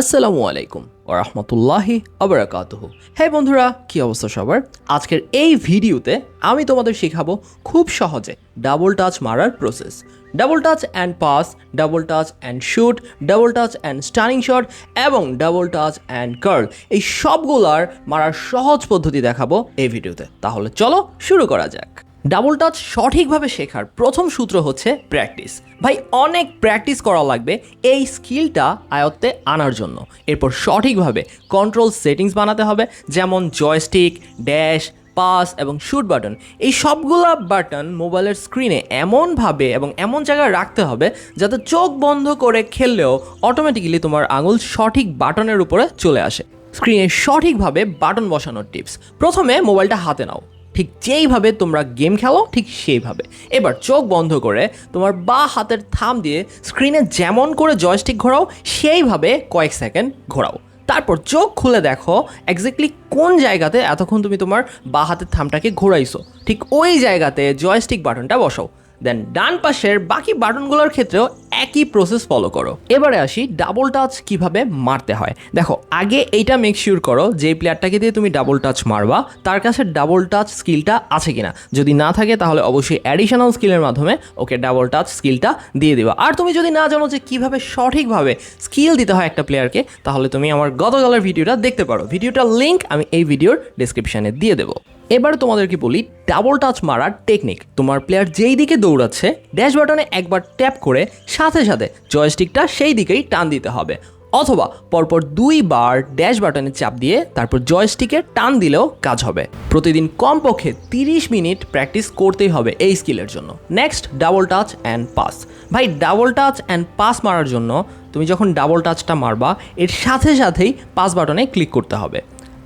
আসসালামু আলাইকুম ও রহমতুল্লাহি আবরাকাতুহু হ্যাঁ বন্ধুরা, কি অবস্থা সবার? আজকের এই ভিডিওতে আমি তোমাদের শেখাবো খুব সহজে ডাবল টাচ মারার process double touch and pass double touch and shoot double touch and stunning shot এবং ডাবল টাচ অ্যান্ড কার্ল এই সবগুলার মারার সহজ পদ্ধতি দেখাবো এই ভিডিওতে। তাহলে চলো শুরু করা যাক। ডাবল টাচ সঠিকভাবে শেখার প্রথম সূত্র হচ্ছে প্র্যাকটিস ভাই, অনেক প্র্যাকটিস করা লাগবে এই স্কিলটা আয়ত্তে আনার জন্য। এরপর সঠিকভাবে কন্ট্রোল সেটিংস বানাতে হবে, যেমন জয়স্টিক ড্যাশ পাস এবং শুট বাটন এই সবগুলা বাটন মোবাইলের স্ক্রিনে এমনভাবে এবং এমন জায়গায় রাখতে হবে, যাতে চোখ বন্ধ করে খেললেও অটোমেটিক্যালি তোমার আঙুল সঠিক বাটনের উপরে চলে আসে। স্ক্রিনে সঠিকভাবে বাটন বসানোর টিপস প্রথমে মোবাইলটা হাতে নাও। ঠিক যেইভাবে তোমরা গেম খেলো, ঠিক সেইভাবে। এবার চোখ বন্ধ করে তোমার বা হাতের থাম দিয়ে স্ক্রিনে যেমন করে জয়স্টিক ঘোরাও, সেইভাবে কয়েক সেকেন্ড ঘোরাও। তারপর চোখ খুলে দেখো এক্স্যাক্টলি কোন জায়গাতে এতক্ষণ তুমি তোমার বা হাতের থামটাকে ঘোরাইছো। ঠিক ওই জায়গাতে জয়স্টিক বাটনটা বসাও। দেন ডান পাশের বাকি বাটনগুলোর ক্ষেত্রেও একই প্রসেস ফলো করো। এবারে আসি ডাবল টাচ কীভাবে মারতে হয়। দেখো, আগে এইটা মেক শিওর করো যে প্লেয়ারটাকে দিয়ে তুমি ডাবল টাচ মারবা, তার কাছে ডাবল টাচ স্কিলটা আছে কিনা। যদি না থাকে তাহলে অবশ্যই অ্যাডিশনাল স্কিলের মাধ্যমে ওকে ডাবল টাচ স্কিলটা দিয়ে দিবা। আর তুমি যদি না জানো যে কীভাবে সঠিকভাবে স্কিল দিতে হয় একটা প্লেয়ারকে তাহলে তুমি আমার গতকালের ভিডিওটা দেখতে পারো। ভিডিওটার লিঙ্ক আমি এই ভিডিওর ডিসক্রিপশানে দিয়ে দেবো। এবার তোমাদেরকে বলি ডাবল টাচ মারার টেকনিক তোমার প্লেয়ার যেই দিকে দৌড়াচ্ছে ড্যাশ বাটনে একবার ট্যাপ করে সাথে সাথে জয়স্টিকটা সেই দিকেই টান দিতে হবে। অথবা পরপর দুইবার ড্যাশ বাটনে চাপ দিয়ে তারপর জয়স্টিকে টান দিলেও কাজ হবে। প্রতিদিন কমপক্ষে তিরিশ মিনিট প্র্যাকটিস করতেই হবে এই স্কিলের জন্য। Next double touch and pass ভাই ডাবল টাচ অ্যান্ড পাস মারার জন্য তুমি যখন ডাবল টাচটা মারবা, এর সাথে সাথেই পাস বাটনে ক্লিক করতে হবে।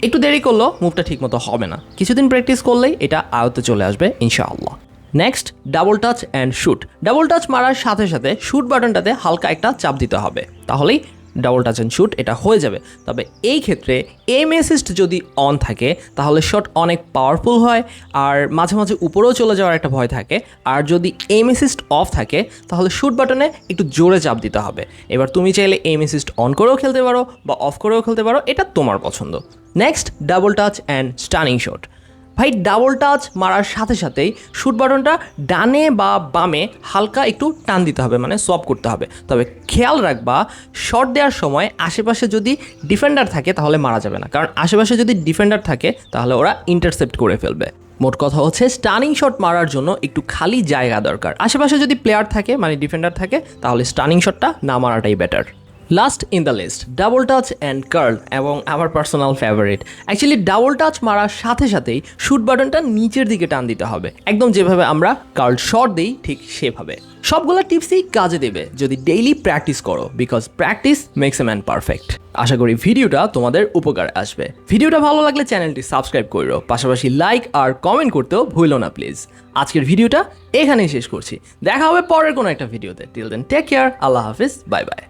একটু দেরি করলেও মুভটা ঠিকমতো হবে না। কিছুদিন প্র্যাকটিস করলেই এটা আয়ত্তে চলে আসবে, ইনশাআল্লাহ। Next double touch and shoot double touch মারার সাথে সাথে শুট বাটনটাতে হালকা একটা চাপ দিতে হবে। তাহলেই ডাবল টাচ অ্যান্ড শুট, এটা হয়ে যাবে। তবে এই ক্ষেত্রে এম অ্যাসিস্ট যদি অন থাকে, তাহলে শট অনেক পাওয়ারফুল হয়, আর মাঝে মাঝে উপরেও চলে যাওয়ার একটা ভয় থাকে। আর যদি এম অ্যাসিস্ট অফ থাকে, তাহলে শুট বাটনে একটু জোরে চাপ দিতে হবে। এবার তুমি চাইলে এম অ্যাসিস্ট অন করেও খেলতে পারো বা অফ করেও খেলতে পারো, এটা তোমার পছন্দ। Next double touch and stunning shot ভাই ডাবল টাচ মারার সাথে সাথেই শুট বাটনটা ডানে বা বামে হালকা একটু টান দিতে হবে মানে সোয়াপ করতে হবে। তবে খেয়াল রাখবা শট দেওয়ার সময় আশেপাশে যদি ডিফেন্ডার থাকে তাহলে মারা যাবে না। কারণ আশেপাশে যদি ডিফেন্ডার থাকে, তাহলে ওরা ইন্টারসেপ্ট করে ফেলবে। মোট কথা হচ্ছে স্টানিং শট মারার জন্য একটু খালি জায়গা দরকার। আশেপাশে যদি প্লেয়ার থাকে মানে ডিফেন্ডার থাকে, তাহলে স্টানিং শটটা না মারাটাই better last in the list double touch and curl এবং আমার personal favourite actually double touch মারার সাথে সাথেই শুট বাটনটা নিচের দিকে টান দিতে হবে। একদম যেভাবে আমরা কার্ল শট দিই, ঠিক সেভাবে। সবগুলো টিপসই কাজে দেবে, যদি ডেইলি প্র্যাকটিস করো because practice makes a man perfect আশা করি ভিডিওটা তোমাদের উপকার আসবে। ভিডিওটা ভালো লাগলে চ্যানেলটি সাবস্ক্রাইব করো পাশাপাশি লাইক আর কমেন্ট করতেও ভুলো না প্লিজ আজকের ভিডিওটা এখানেই শেষ করছি। দেখা হবে পরের কোনো একটা ভিডিওতে। টিল দেন টেক কেয়ার আল্লাহ হাফিজ বাই বাই